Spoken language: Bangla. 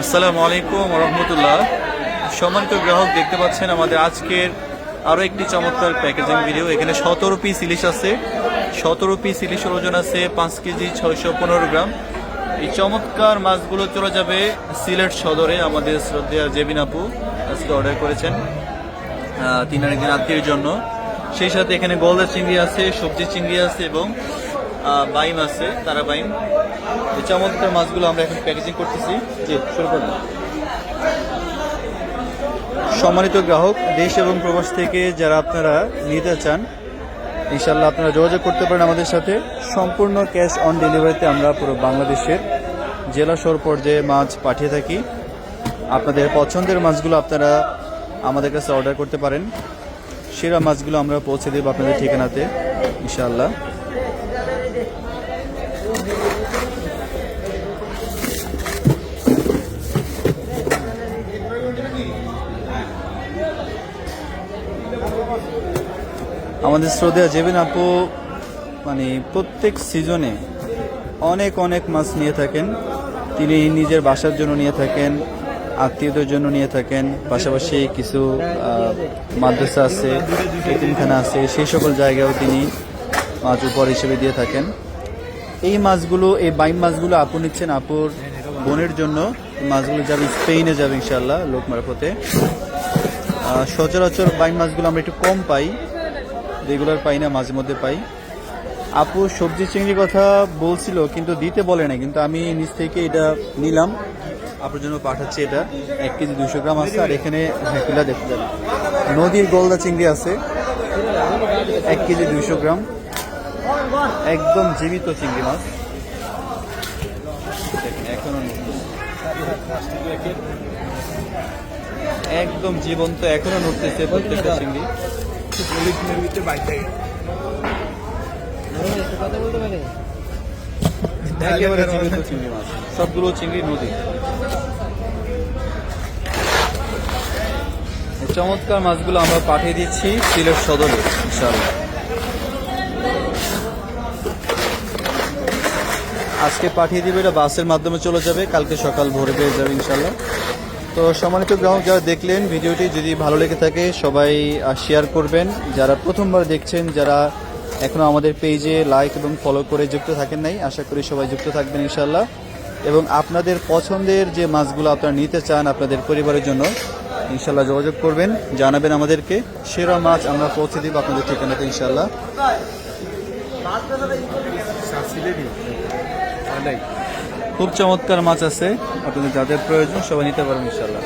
আসসালামু আলাইকুম রহমতুল্লাহ। সম্মানিত গ্রাহক দেখতে পাচ্ছেন আমাদের আজকের আরও একটি চমৎকার প্যাকেজিং ভিডিও এখানে সতেরো পিস ইলিশ আছে। সতেরো পিস ইলিশের ওজন আছে পাঁচ কেজি ছয়শো পনেরো গ্রাম। এই চমৎকার মাছগুলো চলে যাবে সিলেট সদরে আমাদের শ্রদ্ধেয়া জেবিন আপু আজকে অর্ডার করেছেন আহ, তিনার একদিন আত্মীয়ের জন্য। সেই সাথে এখানে গলদা চিংড়ি আছে সবজি চিংড়ি আছে এবং বাইম আছে, তারা বাইম। এই চমৎকার মাছগুলো আমরা এখন প্যাকেজিং করতেছি। জি, শুরু সম্মানিত গ্রাহক, দেশ এবং প্রবাস থেকে যারা আপনারা নিতে চান ইনশাল্লাহ আপনারা যোগাযোগ করতে পারেন আমাদের সাথে। সম্পূর্ণ ক্যাশ অন ডেলিভারিতে আমরা পুরো বাংলাদেশের জেলা শহর পর্যায়ে মাছ পাঠিয়ে থাকি। আপনাদের পছন্দের মাছগুলো আপনারা আমাদের কাছে অর্ডার করতে পারেন। সেরা মাছগুলো আমরা পৌঁছে দেব আপনাদের ঠিকানাতে, ইনশাআল্লাহ। আমাদের শ্রদ্ধেয় জেবিন আপু মানে প্রত্যেক সিজনে অনেক অনেক মাছ নিয়ে থাকেন। তিনি নিজের বাসার জন্য নিয়ে থাকেন, আত্মীয়দের জন্য নিয়ে থাকেন, পাশাপাশি কিছু মাদ্রাসা আছে, এতিমখানা আছে, সেই সকল জায়গায়ও তিনি মাছ উপহার হিসেবে দিয়ে থাকেন। এই মাছগুলো, এই বাইম মাছগুলো আপু নিচ্ছেন আপুর বোনের জন্য। মাছগুলো যাবে স্পেনে যাবে ইনশাল্লাহ লোক মারফতে। সচরাচর বাইম মাছগুলো আমরা একটু কম পাই, রেগুলার পাই না, মাঝে মধ্যে পাই। আপু সবজি চিংড়ি কথা বলছিল, কিন্তু দিতে বলে না কিন্তু আমি নিচ থেকে এটা নিলাম। আপুর জন্য পাঠাচ্ছি এটা, এক কেজি দুশো গ্রাম আছে, আর এখানে হ্যাকুলা দেখতে যাবেন নদীর গলদা চিংড়ি আছে, এক কেজি দুশো গ্রাম। একদম জীবিত চিংড়ি মাছ। একদম জীবন্ত, এখনও নড়তেছে প্রত্যেকটা চিংড়ি। চিংড়ি মাছ। সবগুলো চিংড়ি নদী। চমৎকার মাছগুলো আমরা পাঠিয়ে দিচ্ছি সিলেট সদরে, ইনশাআল্লাহ। আজকে পাঠিয়ে দিবে, এটা বাসের মাধ্যমে চলে যাবে, কালকে সকাল ভোরে পেয়ে যাবে ইনশাল্লাহ তো সম্মানিত গ্রাহক যারা দেখলেন ভিডিওটি, যদি ভালো লেগে থাকে, সবাই শেয়ার করবেন। যারা প্রথমবার দেখছেন, যারা এখনও আমাদের পেজে লাইক এবং ফলো করে যুক্ত থাকেন নাই, আশা করি সবাই যুক্ত থাকবেন ইনশাল্লাহ এবং আপনাদের পছন্দের যে মাছগুলো আপনারা নিতে চান আপনাদের পরিবারের জন্য ইনশাল্লাহ যোগাযোগ করবেন, জানাবেন আমাদেরকে। সেরা মাছ আমরা পৌঁছে দিব আপনাদের ঠিকানাতে ইনশাল্লাহ খুব চমৎকার মাছ আছে। আপনাদের যাদের প্রয়োজন সবাই নিতে পারেন ইনশাল্লাহ